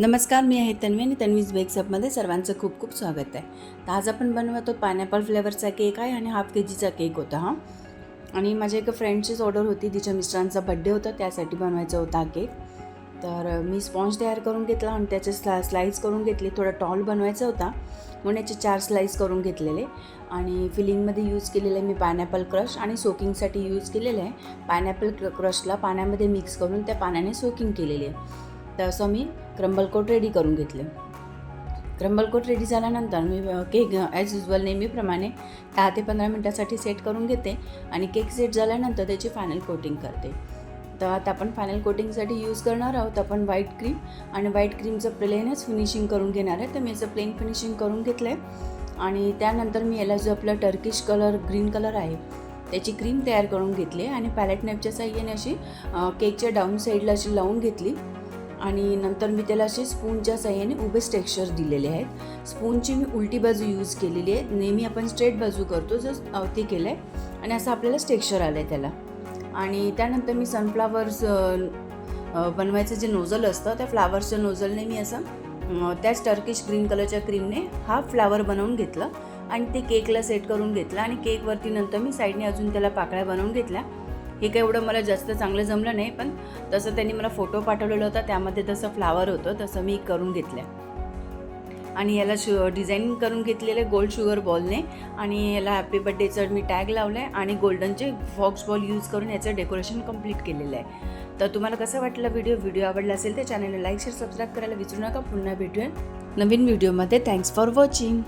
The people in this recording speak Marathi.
नमस्कार मी आहे तन्वी आणि तन्वीज बेक्सअपमध्ये सर्वांचं खूप खूप स्वागत आहे. तर आज आपण बनवतो पायनॅपल फ्लेवरचा केक आहे आणि हाफ के जीचा केक होता हा. आणि माझ्या एका फ्रेंडचीच ऑर्डर होती तिच्या मिस्टरांचा बड्डे होता त्यासाठी बनवायचा होता केक तर मी स्पॉन्ज तयार करून घेतला आणि त्याचे स्ला स्लाईस करून घेतली. थोडा टॉल बनवायचा होता म्हणून याचे चार स्लाईस करून घेतलेले. आणि फिलिंगमध्ये यूज केलेलं आहे मी पायनॅपल क्रश आणि सोकिंगसाठी यूज केलेलं आहे. पायनॅपल क्रशला पाण्यामध्ये मिक्स करून त्या पाण्याने सोकिंग केलेली आहे. तर असं मी क्रंबलकोट रेडी करून घेतले. क्रंबलकोट रेडी झाल्यानंतर मी केक ॲज युजल नेहमीप्रमाणे दहा ते पंधरा मिनटासाठी सेट करून घेते आणि केक सेट झाल्यानंतर त्याची फायनल कोटिंग करते. तर आता आपण फायनल कोटिंगसाठी यूज करणार आहोत आपण व्हाईट क्रीम आणि व्हाईट क्रीमचं प्लेनच फिनिशिंग करून घेणार आहे. तर मी याचं प्लेन फिनिशिंग करून घेतलं आहे आणि त्यानंतर मी याला जो आपला टर्किश कलर ग्रीन कलर आहे त्याची क्रीम तयार करून घेतली आणि पॅलेट नेपच्या साह्याने अशी केकच्या डाऊन साईडला अशी लावून घेतली. आणि नंतर मी त्याला असे स्पूनच्या साह्याने उभेच टेक्स्चर दिलेले आहेत. स्पूनची मी उलटी बाजू यूज केलेली आहे. नेहमी आपण स्ट्रेट बाजू करतो जर ते केलं आहे आणि असं आपल्याला टेक्स्चर आलं आहे त्याला. आणि त्यानंतर मी सनफ्लावर्स बनवायचं जे नोझल असतं त्या फ्लावर्सच्या नोझलने मी असं त्याच टर्किश ग्रीन कलरच्या क्रीमने हा फ्लावर बनवून घेतलं. आणि ते केकला सेट करून घेतलं. आणि केकवरती नंतर मी साईडने अजून त्याला पाकळ्या बनवून घेतल्या. हे काय एवढं मला जास्त चांगलं जमलं नाही पण तसं त्यांनी मला फोटो पाठवलेला होता त्यामध्ये तसं फ्लावर होतं तसं मी करून घेतलं. आणि याला शु डिझाईन करून घेतलेले गोल्ड शुगर बॉलने आणि याला हॅपी बड्डेचं मी टॅग लावलं आहे आणि गोल्डनचे फॉक्स बॉल यूज करून याचं डेकोरेशन कंप्लीट केलेलं आहे. तर तुम्हाला कसं वाटलं व्हिडिओ व्हिडिओ आवडला असेल तर चॅनलला लाईक शेअर सबस्क्राईब करायला विसरू नका. पुन्हा भेटूया नवीन व्हिडिओमध्ये थँक्स फॉर वॉचिंग